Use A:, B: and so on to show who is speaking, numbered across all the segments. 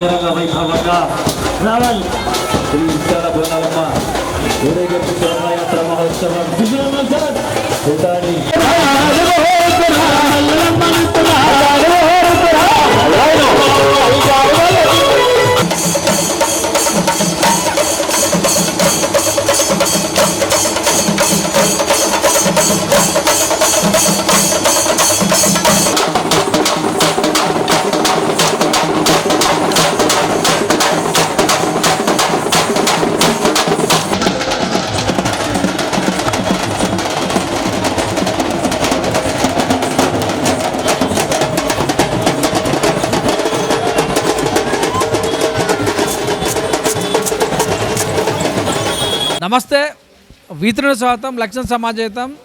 A: అంగరంగ వైభవంగా రావాలి శ్రీ విశాల బృందాలమ్మ ఊరేగింపు శోభాయాత్ర మహోత్సవం
B: నమస్తే. వీతృణ స్వాతం లక్ష్మణ సమాజేతం.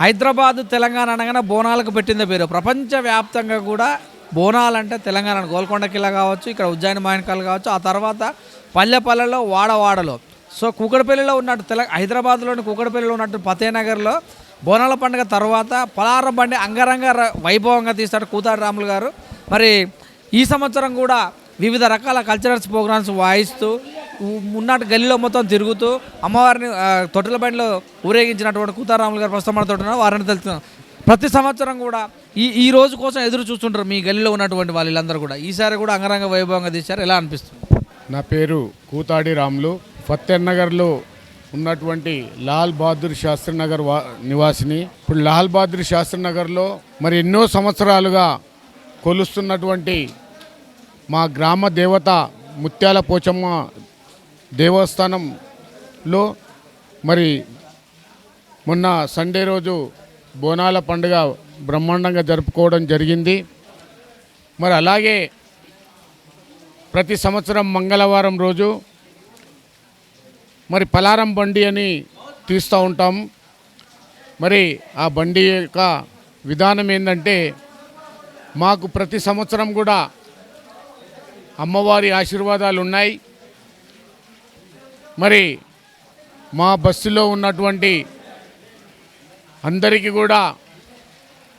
B: హైదరాబాద్ తెలంగాణ అనగానే బోనాలకు పెట్టిందే పేరు. ప్రపంచవ్యాప్తంగా కూడా బోనాలంటే తెలంగాణ గోల్కొండ కిలా కావచ్చు ఇక్కడ ఉజ్జాయిని మాయనకాలు కావచ్చు ఆ తర్వాత పల్లెపల్లెలో వాడవాడలో సో కూకడపల్లిలో ఉన్నట్టు తెల హైదరాబాద్లోని కూకడపల్లిలో ఉన్నట్టు ఫతేనగర్లో బోనాల పండుగ తర్వాత పలారం బండి అంగరంగ ర- వైభవంగా తీస్తాడు కూతాడు రాములు గారు. మరి ఈ సంవత్సరం కూడా వివిధ రకాల కల్చరల్స్ ప్రోగ్రామ్స్ వాయిస్తూ మున్నాటి గల్లీలో మొత్తం తిరుగుతూ అమ్మవారిని తొట్టెల బండిలో ఊరేగించినటువంటి కూతారాములు గారు ప్రస్తుతం మనతో ఉన్నారు వారిని తెలుస్తున్నాం. ప్రతి సంవత్సరం కూడా ఈ ఈ రోజు కోసం ఎదురు చూస్తుంటారు మీ గల్లీలో ఉన్నటువంటి వాళ్ళందరూ కూడా. ఈసారి కూడా అంగరంగ వైభవంగా తీశారు. ఎలా అనిపిస్తుంది?
C: నా పేరు కూతాడి రాములు. ఫత్తెర్ ఉన్నటువంటి లాల్ బహదూర్ శాస్త్రి నగర్ వా నివాసిని. ఇప్పుడు లాల్ బహదూర్ శాస్త్రి నగర్లో మరి ఎన్నో సంవత్సరాలుగా కొలుస్తున్నటువంటి మా గ్రామ దేవత ముత్యాల పోచమ్మ దేవస్థానంలో మరి మొన్న సండే రోజు బోనాల పండుగ బ్రహ్మాండంగా జరుపుకోవడం జరిగింది. మరి అలాగే ప్రతి సంవత్సరం మంగళవారం రోజు మరి పలారం బండి అని తీస్తూ ఉంటాం. మరి ఆ బండి యొక్క విధానం ఏంటంటే మాకు ప్రతి సంవత్సరం కూడా అమ్మవారి ఆశీర్వాదాలు ఉన్నాయి. మరి మా బస్సులో ఉన్నటువంటి అందరికీ కూడా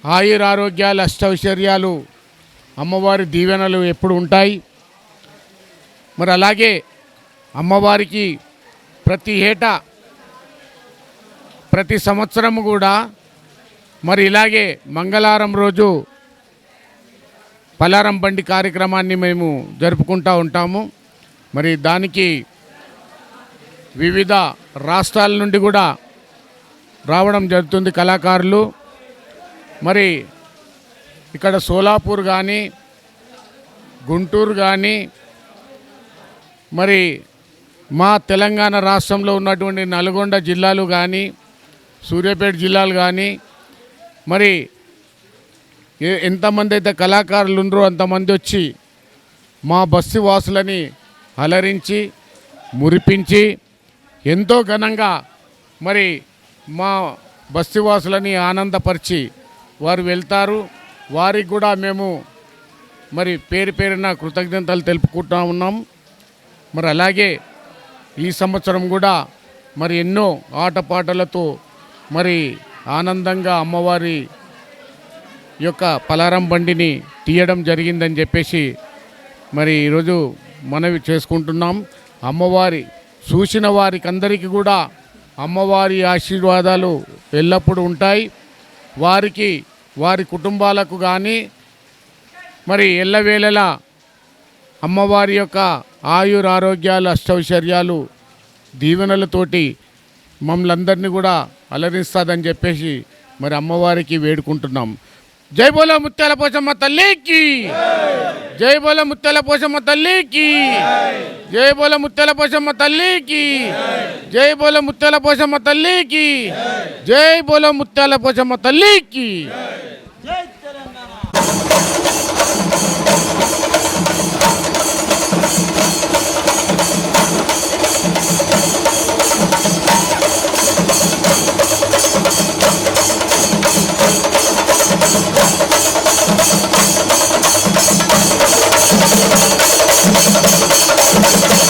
C: ఆయుర ఆరోగ్యాలు అష్టైశ్వర్యాలు అమ్మవారి దీవెనలు ఎప్పుడు ఉంటాయి. మరి అలాగే అమ్మవారికి ప్రతి ఏటా ప్రతి సంవత్సరము కూడా మరి ఇలాగే మంగళవారం రోజు పలారం బండి కార్యక్రమాన్ని మేము జరుపుకుంటూ ఉంటాము. మరి దానికి వివిధ రాష్ట్రాల నుండి కూడా రావడం జరుగుతుంది కళాకారులు. మరి ఇక్కడ సోలాపూర్ కానీ గుంటూరు కానీ మరి మా తెలంగాణ రాష్ట్రంలో ఉన్నటువంటి నల్గొండ జిల్లాలు కానీ సూర్యాపేట జిల్లాలు కానీ మరి ఎంతమంది అయితే కళాకారులు ఉన్నారో అంతమంది వచ్చి మా బస్సు వాసులని అలరించి మురిపించి ఎంతో ఘనంగా మరి మా బస్తివాసులని ఆనందపరిచి వారు వెళ్తారు. వారికి కూడా మేము మరి పేరు పేరున కృతజ్ఞతలు తెలుపుకుంటా ఉన్నాం. మరి అలాగే ఈ సంవత్సరం కూడా మరి ఎన్నో ఆటపాటలతో మరి ఆనందంగా అమ్మవారి యొక్క పలారం బండిని తీయడం జరిగిందని చెప్పేసి మరి ఈరోజు మనవి చేసుకుంటున్నాం. అమ్మవారి చూసిన వారికి అందరికీ కూడా అమ్మవారి ఆశీర్వాదాలు ఎల్లప్పుడూ ఉంటాయి. వారికి వారి కుటుంబాలకు కానీ మరి ఎల్లవేళలా అమ్మవారి యొక్క ఆయురారోగ్యాలు ఆరోగ్యాలు దీవెనలతోటి మమ్మల్ని అందరినీ కూడా అలరిస్తుందని చెప్పేసి మరి అమ్మవారికి వేడుకుంటున్నాం. జై బోల ముత్యాల పోసమ్మ తల్లికి! జై! బోల ముత్యాల పోసమ్మ తల్లికి! జై బోల ముత్యాల పోచమ్మ తల్లికి. జై బోల ముత్యాల పోచమ్మ తల్లికి. జై బోల ముత్యాల పోచమ్మ తల్లికి. జై తెలంగాణ.